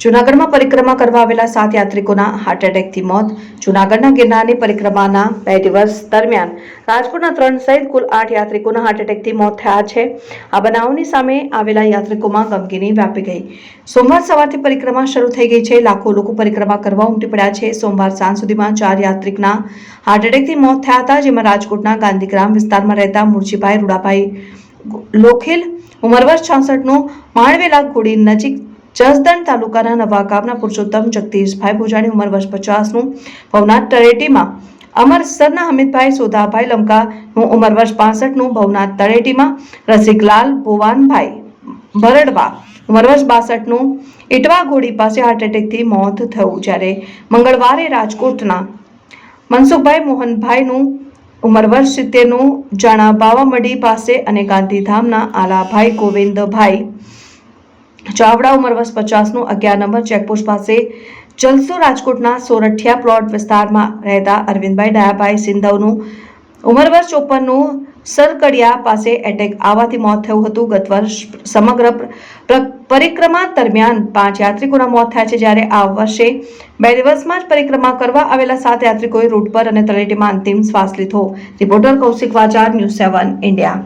જૂનાગઢમાં પરિક્રમા કરવા આવેલા સાત યાત્રિકોના હાર્ટ એટેકથી મોત. જૂનાગઢના ગિરનારની પરિક્રમાના બે દિવસ દરમિયાન રાજકોટના ત્રણ સહિત કુલ આઠ યાત્રિકોના હાર્ટ એટેકથી મોત થયા છે. આ બનાવની સામે આવેલા યાત્રિકોમાં ગમગીની વ્યાપી ગઈ. સોમવાર સવારથી પરિક્રમા શરૂ થઈ ગઈ છે. લાખો લોકો પરિક્રમા કરવા ઉમટી પડ્યા છે. સોમવાર સાંજ સુધીમાં ચાર યાત્રિકના હાર્ટ એટેકથી મોત થયા હતા, જેમાં રાજકોટના ગાંધીગ્રામ વિસ્તારમાં રહેતા મુરજીભાઈ રૂડાભાઈ લોખેલ ઉંમર વર્ષ છાસઠનું, માણવેલા ખોડી નજીક જસદણ તાલુકાના નવા ગામના પુરુષોત્તમ જગદીશભાઈ ભુજાણી ઉંમર વર્ષ પચાસનું, ભવનાથ તળેટીમાં અમરસરના હમીદભાઈ સોદાભાઈ લંકાનું ઉંમર વર્ષ પાસઠનું, ભવનાથ તળેટીમાં રસિકલાલ ભુવાનભાઈ ભરડવા ઉંમર વર્ષ બાસઠનું ઇટવા ઘોડી પાસે હાર્ટ એટેકથી મોત થયું જ્યારે મંગળવારે રાજકોટના મનસુખભાઈ મોહનભાઈનું ઉંમર વર્ષ સિત્તેરનું જાણા બાવામડી પાસે અને ગાંધીધામના આલાભાઈ ગોવિંદભાઈ ચાવડા ઉંમર વર્ષ પચાસનું અગિયાર નંબર ચેકપોસ્ટ પાસે જલસો રાજકોટના સોરઠિયા પ્લોટ વિસ્તારમાં રહેતા અરવિંદભાઈ ડાયાભાઈ સિંધવનું ઉંમર વર્ષ ચોપનનું સરકડિયા પાસે એટેક આવવાથી મોત થયું હતું. ગત વર્ષ સમગ્ર પ્ર- પ્ર- પરિક્રમા દરમિયાન પાંચ યાત્રિકોના મોત થયા છે. જ્યારે આ વર્ષે બે દિવસમાં જ પરિક્રમા કરવા આવેલા સાત યાત્રિકોએ રૂટ પર અને તળેટીમાં અંતિમ શ્વાસ લીધો. Reporter Kaushik Vachar news seven, India.